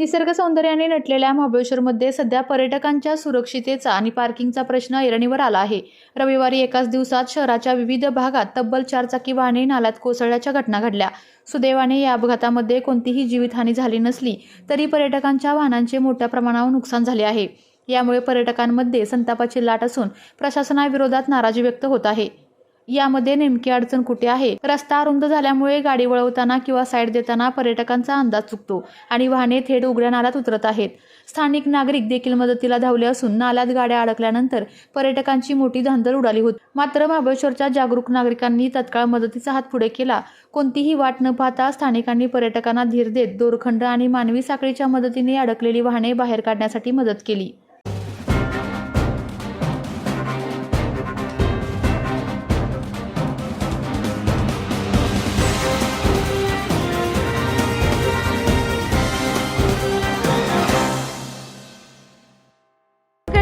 निसर्ग सौंदर्याने नटलेल्या महाबळेश्वरमध्ये सध्या पर्यटकांच्या सुरक्षितेचा आणि पार्किंगचा प्रश्न ऐरणीवर आला आहे. रविवारी एकाच दिवसात शहराच्या विविध भागात तब्बल चारचाकी वाहने नाल्यात कोसळल्याच्या घटना घडल्या. सुदैवाने या अपघातामध्ये कोणतीही जीवितहानी झाली नसली तरी पर्यटकांच्या वाहनांचे मोठ्या प्रमाणावर नुकसान झाले आहे. यामुळे पर्यटकांमध्ये संतापाची लाट असून प्रशासनाविरोधात नाराजी व्यक्त होत आहे. यामध्ये नेमकी अडचण कुठे आहे? रस्ता रुंद झाल्यामुळे गाडी वळवताना किंवा साईड देताना पर्यटकांचा अंदाज चुकतो आणि वाहने थेट उघड्या नाल्यात उतरत आहेत. स्थानिक नागरिक देखील मदतीला धावले असून नाल्यात गाड्या अडकल्यानंतर पर्यटकांची मोठी धांदल उडाली होती. मात्र महाबळेश्वरच्या जागरूक नागरिकांनी तत्काळ मदतीचा हात पुढे केला. कोणतीही वाट न पाहता स्थानिकांनी पर्यटकांना धीर देत दोरखंड आणि मानवी साखळीच्या मदतीने अडकलेली वाहने बाहेर काढण्यासाठी मदत केली.